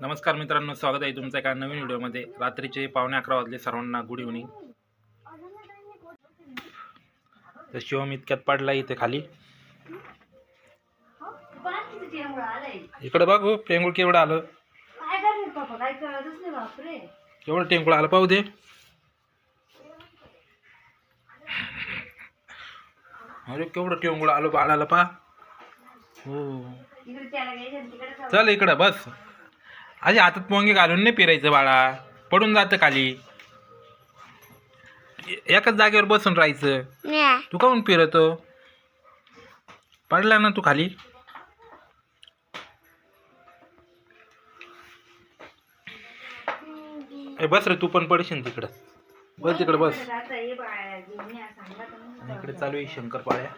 नमस्कार मित्रांनो स्वागत आहे तुमचं एका नवीन व्हिडिओमध्ये. रात्रीचे पावणे अकरा वाजले सर्वांना गुड इव्हनिंग तर शिवम इतक्यात पडला इथे खाली. इकडे बघ हो, टेंगुळ केवढं आलं. काय करणार काय नाही बापरे केवढं टेंगुळ आलं पाहू दे. अरे केवढं टेंगुळ आलं बाळाला पा. हो. चल इकडं बस. अरे हातात पोंगे घालून नाही फिरायचं बाळा. पडून जातं खाली. एकाच जागेवर बसून राहायचं. तू काऊन फिरतो? पडला ना तू खाली. ए बस रे तू पण पडशील तिकडं. बस तिकडं बस. हे इकडे चालू आहे शंकरपाळ्या.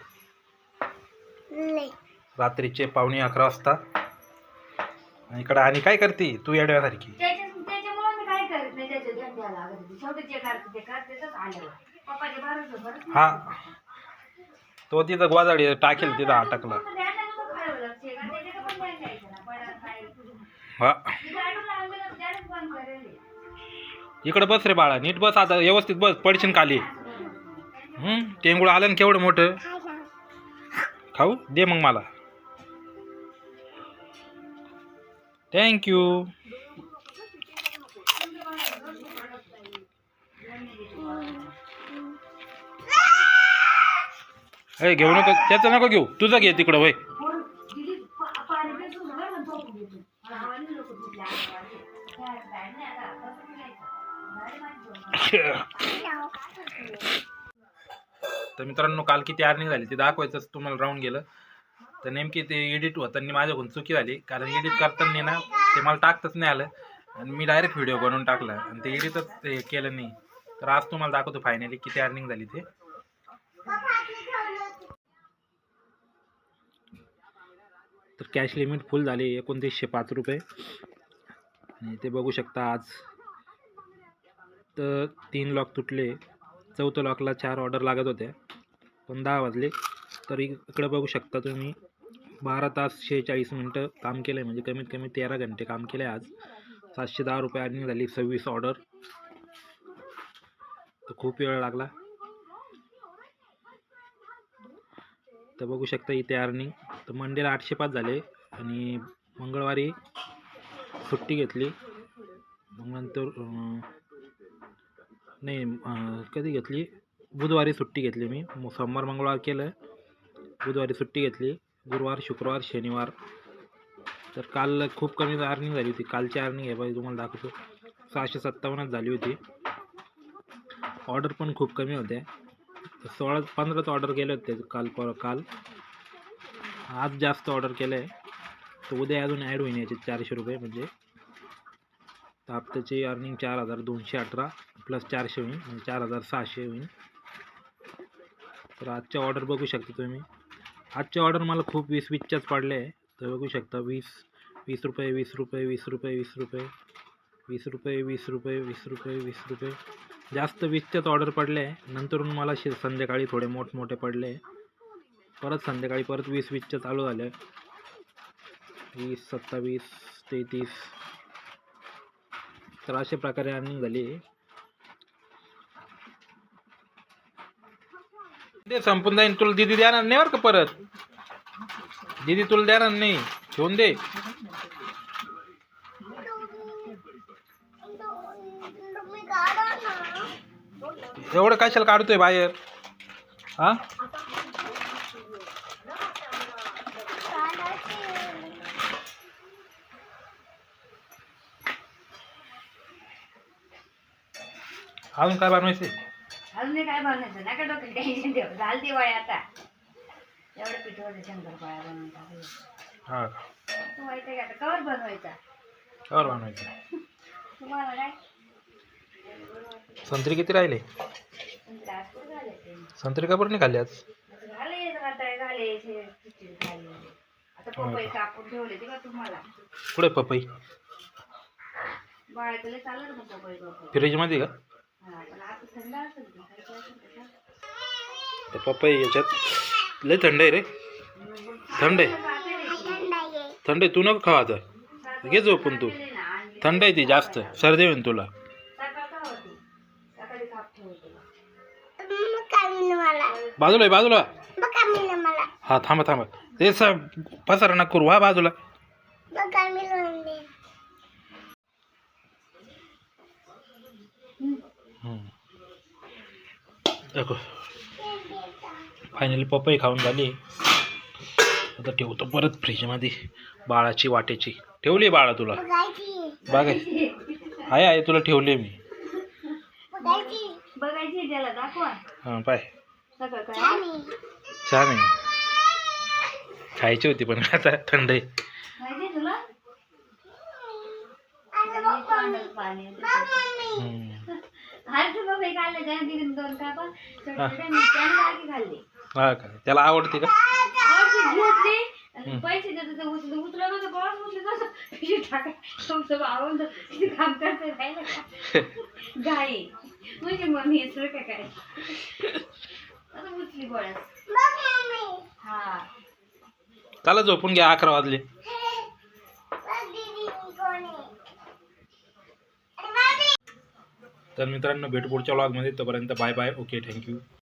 रात्रीचे पावणे अकरा वाजता. इकडं आणि काय करते तू येड्यासारखी हा. तो तिथं ग्वाजाडी टाकेल तिथं अटकला. हा. इकडं बस रे बाळा नीट बस आता व्यवस्थित बस पडशील खाली. टेंगूळ आलं ना केवढं मोठं? खाऊ दे मग मला. थँक्यू हे घेऊ नका. त्याचं नको घेऊ. तुझं घे तिकडं वय. तर मित्रांनो काल किती अर्निंग झाली ते दाखवायचं तुम्हाला राहून गेलं. तर नेमकी ते एडिट होताना माझ्याकडून चुकी झाली. कारण एडिट करताना ना ते मला टाकताच नाही आलं. आणि मी डायरेक्ट व्हिडिओ बनवून टाकला. आणि ते एडिटच ते केलं नाही. तर आज तुम्हाला दाखवतो फायनली किती अर्निंग झाली ते. तर कॅश लिमिट फुल झाली एकोणतीसशे पाच रुपये. आणि ते बघू शकता आज. तर तीन लॉक तुटले. चौथं लॉकला चार ऑर्डर लागत होत्या पण दहा वाजले. तरी इकडं बघू शकता तुम्ही. बारा तास शेहेचाळीस मिनटं काम केलं आहे म्हणजे कमीत कमी तेरा घंटे काम केलं आहे आज. सातशे दहा रुपये अर्निंग झाली सव्वीस ऑर्डर. तर खूप वेळ लागला. तर बघू शकता इथे अर्निंग तर मंडेला आठशे पाच झाले आणि मंगळवारी सुट्टी घेतली. मग नंतर नाही कधी घेतली? बुधवारी सुट्टी घेतली मी. सोमवार मंगळवार केलं. बुधवारी सुट्टी घेतली. गुरुवार शुक्रवार शनिवार. तर काल खूप कमी अर्निंग झाली होती. कालची अर्निंग आहे बघा तुम्हाला दाखवतो. सहाशे सत्तावन्नच झाली होती. ऑर्डर पण खूप कमी होत्या सोळा पंधराच ऑर्डर केले होते काल पर काल. आज जास्त ऑर्डर केलं आहे. तर उद्या अजून ॲड होईन याचे चारशे रुपये म्हणजे. तर हप्त्याची अर्निंग चार हजार दोनशे अठरा प्लस चारशे होईल म्हणजे चार हजार सहाशे होईल तर आजच्या ऑर्डर बघू शकता तुम्ही. आजच्या ऑर्डर मला खूप वीस वीसच्याच पडले. आहे तर बघू शकता वीस वीस रुपये वीस रुपये वीस रुपये वीस रुपये वीस रुपये वीस रुपये वीस रुपये वीस रुपये. जास्त वीसच्याच ऑर्डर पडले. आहे नंतरून मला शे संध्याकाळी थोडे मोठमोठे पडले. परत संध्याकाळी परत वीस वीसच्या चालू झाले. वीस सत्तावीस तेहतीस. तर अशा प्रकारे अर्निंग झाली. दे संपून जाईन. तुला दिदी देणार नाही बरं का परत? दिदी तुला देणार नाही. ठेवून दे. एवढं कशाला काढतोय बाहेर? हा? अजून काय बनवायचे अजून काय बनवायचं? नका डोक्यात टेन्शन ठेव झाल दिवाळी आता. एवढं पिठवलं शंकरपाळ्या बनवून टाकू. हा. तू माहिती का आता कवर बनवायचा? कवर बनवायचं. तुम्हाला काय? संत्री किती राहिले? तुमचं आज कुठं झालं ते? संत्री का बरं नाही खाल्ली आज? झाले रताळे झाले. शे- खिचडी झाली. आता पपई कापून ठेवले ते का तुम्हाला. पुढे पपई? बाळाकडे चाललं ना पपई पपई. फ्रीजमध्ये का? पप्पा याच्यात लय थंड आहे रे. थंड आहे. थंड आहे. तू नको खावा आता. घे झोपून तू. थंड आहे ती जास्त. सर्दी होईन तुला. बाजूला बाजूला. हा थांबा थांबा. ते पसरा ना करू. बाजूला. दाखव फायनली पपई खाऊन झाली. आता ठेवतो परत फ्रीजमध्ये बाळाची वाटेची. ठेवली आहे बाळा तुला? बघायची. बागाय आहे आहे तुला ठेवली आहे मी. बघायची. बघायची त्याला दाखवा. हां पाय. छान आहे. खायची होती पण आता थंड आहे माहिती तुला तोंडात पाणी येतं. हम्म. अरे तू बघ खाल्ले त्याने दिले दोन कापा छोटे मी त्याने बाकी खाल्ले हा का त्याला आवडते का घेतली आणि. पैसे देतो ते उचल उचला नव्हतं टाका तुमचं किती काम करते राहिलं का गाई म्हणजे मम्मी सर का काय आता उचली गोळ्या हा चला झोपून घ्या अकरा वाजले तर मित्रांनो भेट पुढच्या व्लॉगमध्ये तोपर्यंत बाय बाय ओके थँक्यू